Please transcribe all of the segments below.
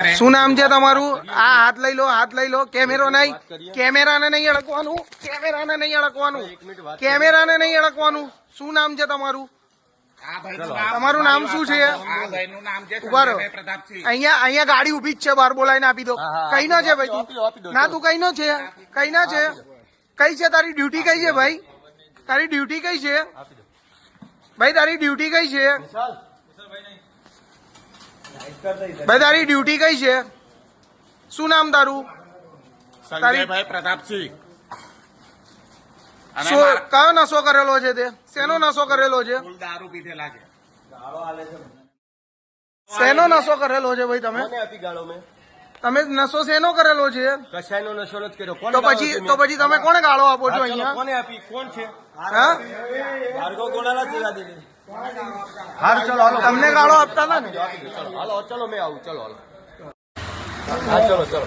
શું નામ છે તમારું? આ હાથ લઈ લો હાથ લઈ લો. કેમેરો નહીં. કેમેરાને નહીં અડકવાનું. કેમેરાને નહીં અડકવાનું. કેમેરાને નહીં અડકવાનું. શું નામ છે તમારું? તમારું નામ શું છે? આ ભાઈનું નામ છે ઊભા રહો. અહીંયા અહીંયા ગાડી ઊભી જ છે બહાર બોલાવીને આપી દો. કઈ નો છે ભાઈ તું? ના તું કઈ નો છે? કઈ ના છે? કઈ છે? તારી ડ્યુટી કઈ છે ભાઈ? તારી ડ્યુટી કઈ છે? ભાઈ તારી ડ્યુટી કઈ છે? ભાઈ તારી ડ્યુટી કઈ છે? શું નામ તારું? સંજયભાઈ પ્રતાપસિંહ. શું કયો નશો કરેલો છે તે? શેનો નશો કરેલો છે? દારૂ પીધેલા છે. શેનો નશો કરેલો છે ભાઈ તમે? ગાળો મેં. તમે નશો શેનો કરેલો છે? કશાયનો નશો નથી કર્યો. કોને તો પછી તો પછી તમે કોને ગાળો આપો છો અહીંયા? કોને આપી? કોણ છે? હા? ભાર્ગવ ગોળાલા જ સેવા હાર ચલો હાલો. તમને ગાળો આપતા હતા ને? ચલો હાલો ચલો મેં આવું ચલો હાલો. હા ચલો ચલો.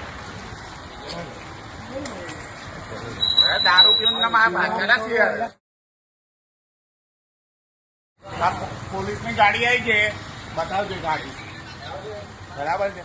દારૂ પીને ભાગેલા છે પોલીસની ગાડી આવી છે. બતાવજો ગાડી. બરાબર છે.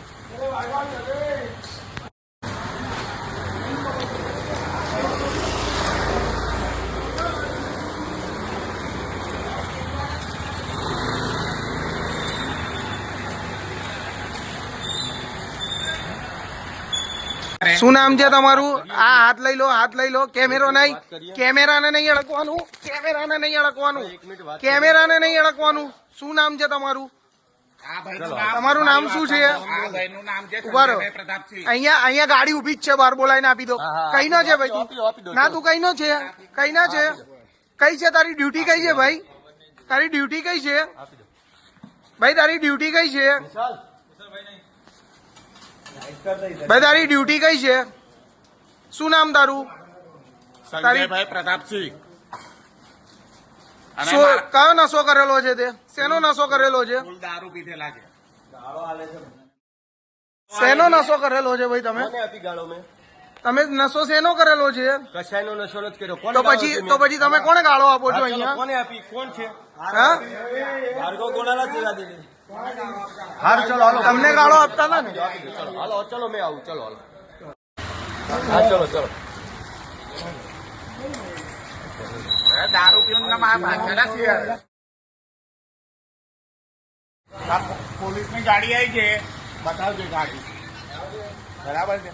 શું નામ છે તમારું? આ હાથ લઈ લો હાથ લઈ લો. કેમેરો નહીં. કેમેરાને નહીં અડકવાનું. કેમેરાને નહીં અડકવાનું. કેમેરાને નહીં અડકવાનું. શું નામ છે તમારું? તમારું નામ શું છે? આ ભાઈનું નામ છે ઊભા રહો. અહીંયા અહીંયા ગાડી ઊભી જ છે બહાર બોલાવીને આપી દો. કઈ નો છે ભાઈ તું? ના તું કઈ નો છે? કઈ ના છે? કઈ છે? તારી ડ્યુટી કઈ છે ભાઈ? તારી ડ્યુટી કઈ છે? ભાઈ તારી ડ્યુટી કઈ છે? ભાઈ તારી ડ્યુટી કઈ છે? શું નામ તારું? તારી પ્રતાપસિંહ. કયો નશો કરેલો છે તે? શેનો નશો કરેલો છે? દારૂ પીધેલા છે. શેનો નશો કરેલો છે ભાઈ તમે? કોને આપી ગાળો મેં? તમે નશો શેનો કરેલો છે? કસાયનો નશો નથી કર્યો. તો પછી તો પછી તમે કોને ગાળો આપો છો અહીંયા? કોને આપી? કોણ છે? હા? ભાર્ગવ ગોળાલા છે હાર ચલો હાલો. તમને ગાળો આપતા હતા ને? ચલો. હાલો ચલો મેં આવું. ચલો હાલો. હા ચલો ચલો. દારૂ આ ભાગેલા છીએ પોલીસ પોલીસની ગાડી આવી છે. બતાવજો ગાડી. બરાબર છે.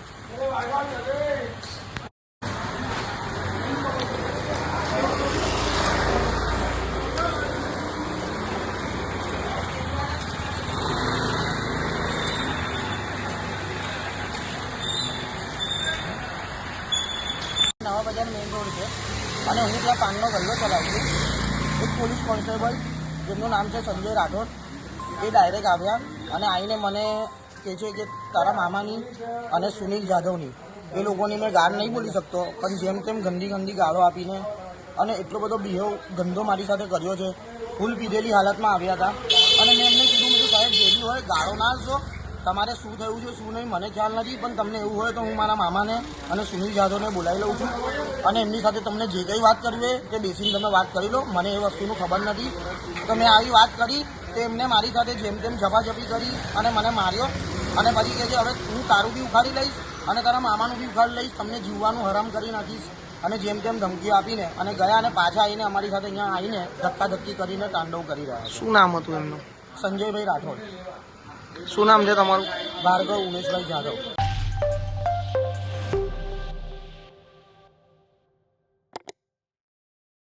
અને હું ત્યાં પાનનો ગલ્લો ચલાવું છું. એક પોલીસ કોન્સ્ટેબલ જેમનું નામ છે સંજય રાઠોડ એ ડાયરેક્ટ આવ્યા અને આવીને મને કહે છે કે તારા મામાની અને સુનિલ જાધવની એ લોકોની મેં ગાળ નહીં બોલી શકતો પણ જેમ તેમ ગંદી ગંદી ગાળો આપીને અને એટલો બધો બિહેવ ગંદો મારી સાથે કર્યો છે. ફૂલ પીધેલી હાલતમાં આવ્યા હતા. અને મેં એમને કીધું કીધું, સાહેબ જેવી હોય ગાળો ના આપશો. તમારે શું થયું છે શું નહીં મને ખ્યાલ નથી પણ તમને એવું હોય તો હું મારા મામાને અને સુનિલ જાધવને બોલાવી લઉં છું. અને એમની સાથે તમને જે કંઈ વાત કરવી હોય તે બેસીને તમે વાત કરી લો. મને એ વસ્તુનું ખબર નથી. તો મેં આવી વાત કરી તો એમને મારી સાથે જેમ તેમ ઝપાઝપી કરી અને મને માર્યો. અને પછી કહે છે હવે હું તારું બી ઉખાડી લઈશ અને તારા મામાનું બી ઉખાડી લઈશ. તમને જીવવાનું હરામ કરી નાખીશ. અને જેમ તેમ ધમકીઓ આપીને અને ગયા અને પાછા આવીને અમારી સાથે અહીંયા આવીને ધક્કા ધક્કી કરીને તાંડવ કરી રહ્યા શું નામ હતું એમનું? સંજયભાઈ રાઠોડ. શું નામ છે તમારું? ભાર્ગવ ઉમેશભાઈ જાદવ.